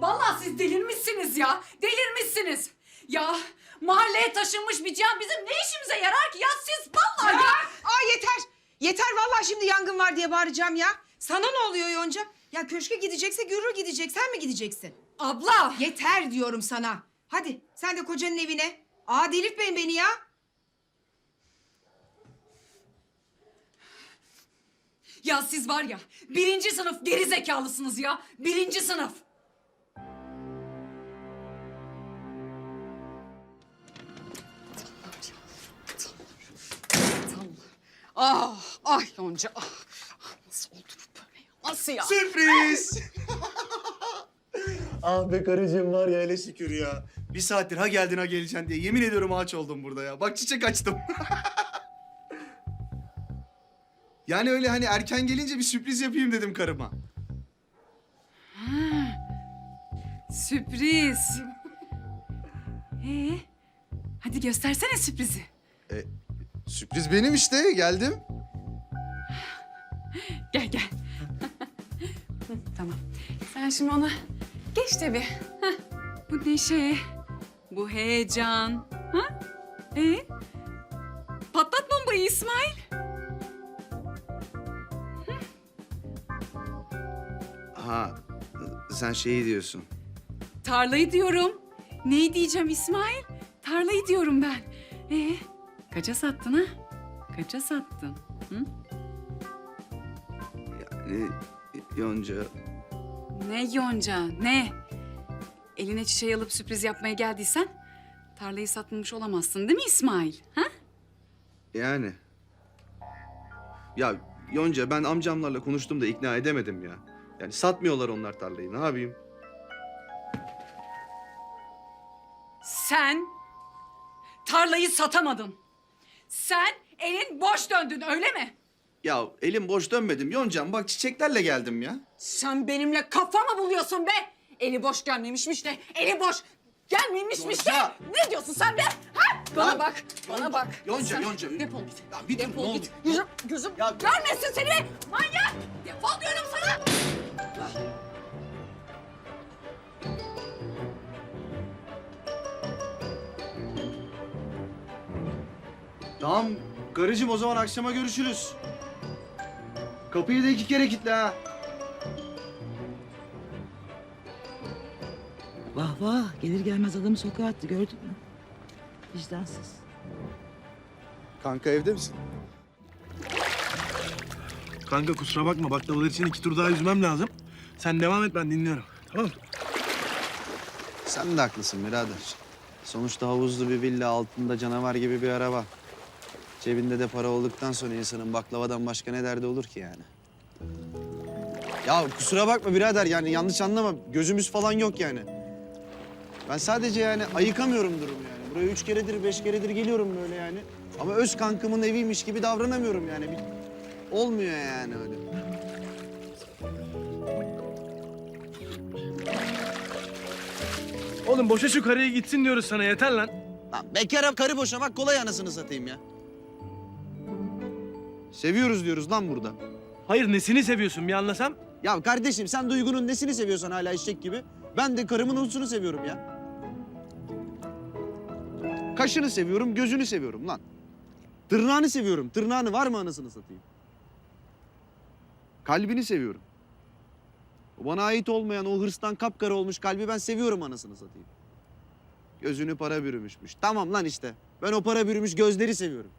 Vallahi siz delirmişsiniz ya. Delirmişsiniz. Ya mahalleye taşınmış bir can bizim ne işimize yarar ki ya siz vallahi ya. Aa yeter. Yeter vallahi şimdi yangın var diye bağıracağım ya. Sana ne oluyor Yonca? Ya köşke gidecekse Gürür gidecek. Sen mi gideceksin? Abla. Yeter diyorum sana. Hadi sen de kocanın evine. Aa delirtmeyin beni ya. Ya siz var ya birinci sınıf geri zekalısınız ya. Birinci sınıf. Ah, ah Yonca, ah. Nasıl oldu bu böyle ya? Nasıl ya? Sürpriz! ah be karıcığım var ya hele şükür ya. Bir saattir ha geldin ha geleceksin diye yemin ediyorum ağaç oldum burada ya. Bak çiçek açtım. yani öyle hani erken gelince bir sürpriz yapayım dedim karıma. Sürpriz. Ee, hadi göstersene sürprizi. Sürpriz benim işte geldim. Gel gel. Tamam. Sen şimdi ona geç tabii. Hah, Bu neşe, bu heyecan. Ha? Ee? Patlat bombayı İsmail. Ha sen şeyi diyorsun. Tarlayı diyorum. Neyi diyeceğim İsmail? Tarlayı diyorum ben. Ee, kaça sattın ha? Kaça sattın? Hı? Yani Yonca Ne yonca, ne? Eline çiçeği alıp sürpriz yapmaya geldiysen... ...tarlayı satmamış olamazsın değil mi İsmail? Ha? yani. Ya Yonca ben amcamlarla konuştum da ikna edemedim ya. Yani satmıyorlar onlar tarlayı ne yapayım? Sen tarlayı satamadın. Sen elin boş döndün öyle mi? Ya elim boş dönmedim Yoncam bak çiçeklerle geldim ya. Sen benimle kafa mı buluyorsun be? Eli boş gelmemişmiş de, eli boş gelmemişmiş de. Yonca! Ne diyorsun sen be? Ha? Bana Ya, bak, bana bak. Yonca, Sen Yonca. Defol git. Ya bir dur, defol ne git. olur. Gözüm, gözüm Ya- görmesin seni be. Manyak. Defol diyorum sana. Tamam karıcığım o zaman akşama görüşürüz. Kapıyı da iki kere kilitle ha. Vah vah gelir gelmez adamı sokağa attı gördün mü? Vicdansız. Kanka evde misin? Kanka kusura bakma baklavalar için iki tur daha yüzmem lazım. Sen devam et ben dinliyorum. Tamam mı? Sen de haklısın birader. Sonuçta havuzlu bir villa altında canavar gibi bir araba. Cebinde de para olduktan sonra insanın baklavadan başka ne derdi olur ki yani? Ya kusura bakma birader yani yanlış anlama. Gözümüz falan yok yani. Ben sadece yani ayıkamıyorum durumu yani. Buraya üç keredir, beş keredir geliyorum böyle yani. Ama öz kankımın eviymiş gibi davranamıyorum yani. Bir... Olmuyor yani öyle. Oğlum boşa şu karıya gitsin diyoruz sana yeter lan. Lan bekara karı boşamak kolay anasını satayım ya. Seviyoruz diyoruz lan burada. Hayır nesini seviyorsun bir anlasam? Ya kardeşim sen Duygu'nun nesini seviyorsan hala eşek gibi. Ben de karımın unsunu seviyorum ya. Kaşını seviyorum, gözünü seviyorum lan. Tırnağını seviyorum. Tırnağını var mı anasını satayım? Kalbini seviyorum. O bana ait olmayan o hırstan kapkara olmuş kalbi ben seviyorum anasını satayım. Gözünü para bürümüşmüş. Tamam lan işte. Ben o para bürümüş gözleri seviyorum.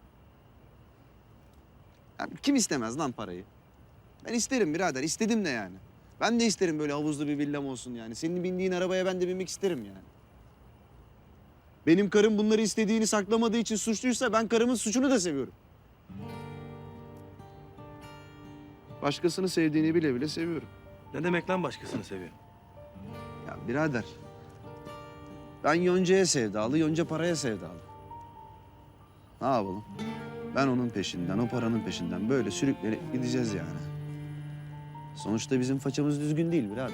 Ya kim istemez lan parayı? Ben isterim birader. istedim de yani. Ben de isterim böyle havuzlu bir villam olsun yani. Senin bindiğin arabaya ben de binmek isterim yani. Benim karım bunları istediğini saklamadığı için suçluysa ben karımın suçunu da seviyorum. Başkasını sevdiğini bile bile seviyorum. Ne demek lan başkasını seviyor? Ya birader. Ben Yonca'ya sevdalı, Yonca paraya sevdalı. Ne yapalım? Ben onun peşinden, o paranın peşinden böyle sürüklenip gideceğiz yani. Sonuçta bizim façamız düzgün değil birader.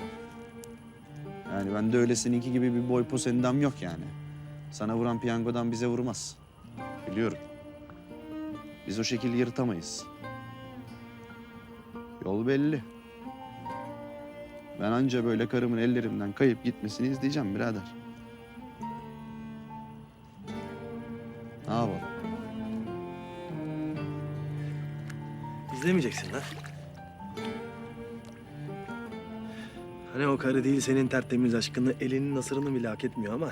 Yani ben de öyle seninki gibi bir boy pos endam yok yani. Sana vuran piyangodan bize vurmaz. Biliyorum. Biz o şekilde yırtamayız. Yol belli. Ben anca böyle karımın ellerimden kayıp gitmesini izleyeceğim birader. Ne yapalım? İzlemeyeceksin lan. Hani o karı değil senin tertemiz aşkını elinin nasırını bile hak etmiyor ama.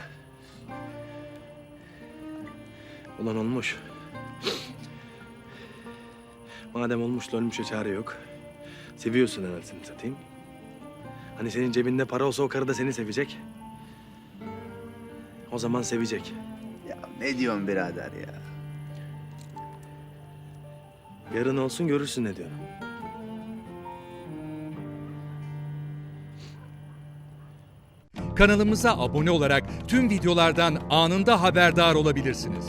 Ulan olmuş. Madem olmuş da ölmüşe çare yok. Seviyorsun anasını satayım. Hani senin cebinde para olsa o karı da seni sevecek. O zaman sevecek. Ya ne diyorsun birader ya? Yarın olsun görürsün ne diyorum. Kanalımıza abone olarak tüm videolardan anında haberdar olabilirsiniz.